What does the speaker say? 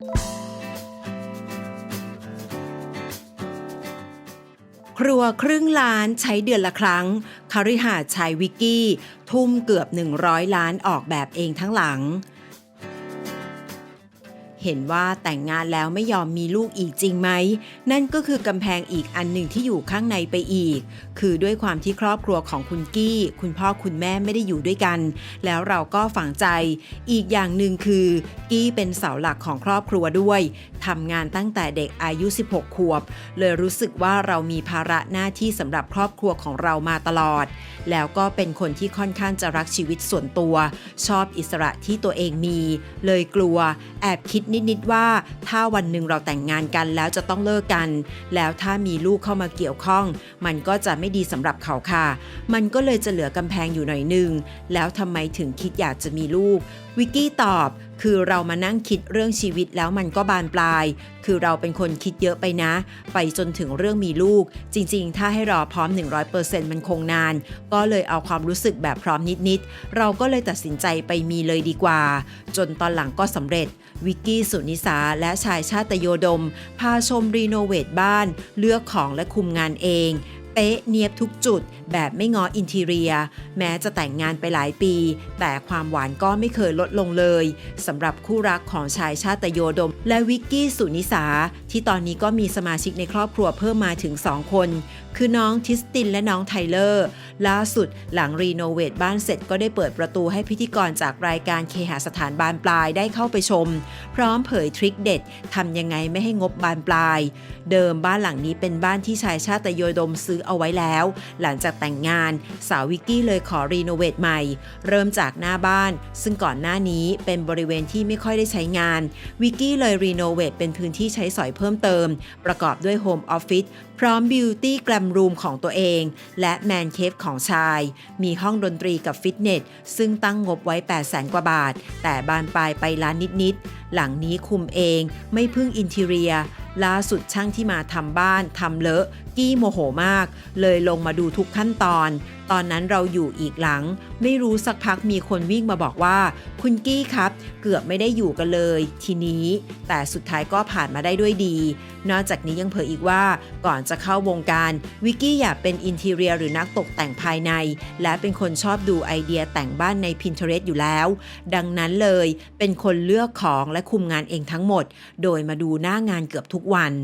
ครัวครึ่งล้านใช้เดือนละครั้งคฤหาสน์ชายวิกกี้ ทุ่มเกือบ 100 ล้านออกแบบเองทั้งหลัง เห็นว่าแต่งงานแล้วไม่ยอมมีลูกอีกจริงไหม นั่นก็คือกำแพงอีกอันหนึ่งที่อยู่ข้างในไปอีก คือด้วยความที่ครอบครัวของคุณกี้ คุณพ่อคุณแม่ไม่ได้อยู่ด้วยกัน แล้วเราก็ฝังใจ อีกอย่างหนึ่งคือ กี้เป็นเสาหลักของครอบครัวด้วยทำงานตั้งแต่เด็กอายุ 16 ขวบ เลยรู้สึกว่าเรามีภาระหน้าที่สำหรับครอบครัวของเรามาตลอด แล้วก็เป็นคนที่ค่อนข้างจะรักชีวิตส่วนตัว ชอบอิสระที่ตัวเองมี เลยกลัว แอบคิดนิดๆว่า ถ้าวันหนึ่งเราแต่งงานกันแล้วจะต้องเลิกกัน แล้วถ้ามีลูกเข้ามาเกี่ยวข้อง มันก็จะไม่ดีสำหรับเขาค่ะ มันก็เลยจะเหลือกำแพงอยู่หน่อยนึง แล้วทำไมถึงคิดอยากจะมีลูก วิกกี้ตอบ คือเรามานั่งคิดเรื่องชีวิตแล้วมันก็บานปลาย คือเราเป็นคนคิดเยอะไปนะ ไปจนถึงเรื่องมีลูก จริงๆ ถ้าให้รอพร้อม 100%มันคงนาน ก็เลยเอาความรู้สึกแบบพร้อมนิดๆ เราก็เลยตัดสินใจไปมีเลยดีกว่า จนตอนหลังก็สำเร็จ วิกกี้สุนิสาและชายชาตโยดม พาชมรีโนเวทบ้าน เลือกของและคุมงานเอง เป๊ะเนียบทุกจุด แบบไม่งออินทีเรีย แม้จะแต่งงานไปหลายปี แต่ความหวานก็ไม่เคยลดลงเลยสำหรับคู่รักของชายชาตโยดม และวิกกี้สุนิสา ที่ตอนนี้ก็มีสมาชิกในครอบครัวเพิ่มมาถึง 2 คน คือน้องทิสตินและน้องไทเลอร์ ล่าสุดหลังรีโนเวทบ้านเสร็จก็ได้เปิดประตูให้พิธีกรจากรายการเคหสถานบานปลายได้เข้าไปชม พร้อมเผยทริคเด็ดทำยังไงไม่ให้งบบานปลาย เดิมบ้านหลังนี้เป็นบ้านที่ชายชาติโยดมซื้อเอาไว้แล้ว หลังจากแต่งงานสาววิกกี้เลยขอรีโนเวทใหม่ เริ่มจากหน้าบ้าน ซึ่งก่อนหน้านี้เป็นบริเวณที่ไม่ค่อยได้ใช้งาน วิกกี้เลยรีโนเวทเป็นพื้นที่ใช้สอยเพิ่มเติม ประกอบด้วยโฮมออฟฟิศพร้อมบิวตี้แกรมรูมของตัวเอง และแมนเคฟของชาย มีห้องดนตรีกับฟิตเนส ซึ่งตั้งงบไว้ 8 0 0แสนกว่าบาท แต่บานปลายไปล้านนิด ๆ หลังนี้คุมเองไม่พึ่งอินทีเรีย ล่าสุดช่างที่มาทำบ้านทำเลอะ กี้โมโหมาก เลยลงมาดูทุกขั้นตอน ตอนนั้นเราอยู่อีกหลัง ไม่รู้สักพักมีคนวิ่งมาบอกว่า คุณกี้ครับ เกือบไม่ได้อยู่กันเลย ทีนี้ แต่สุดท้ายก็ผ่านมาได้ด้วยดี นอกจากนี้ยังเผยอีกว่าก่อนจะเข้าวงการวิกกี้อยากเป็นอินทีเรียหรือนักตกแต่งภายใน และเป็นคนชอบดูไอเดียแต่งบ้านใน Pinterest อยู่แล้ว ดังนั้นเลยเป็นคนเลือกของและคุมงานเองทั้งหมด โดยมาดูหน้างานเกือบทุกวัน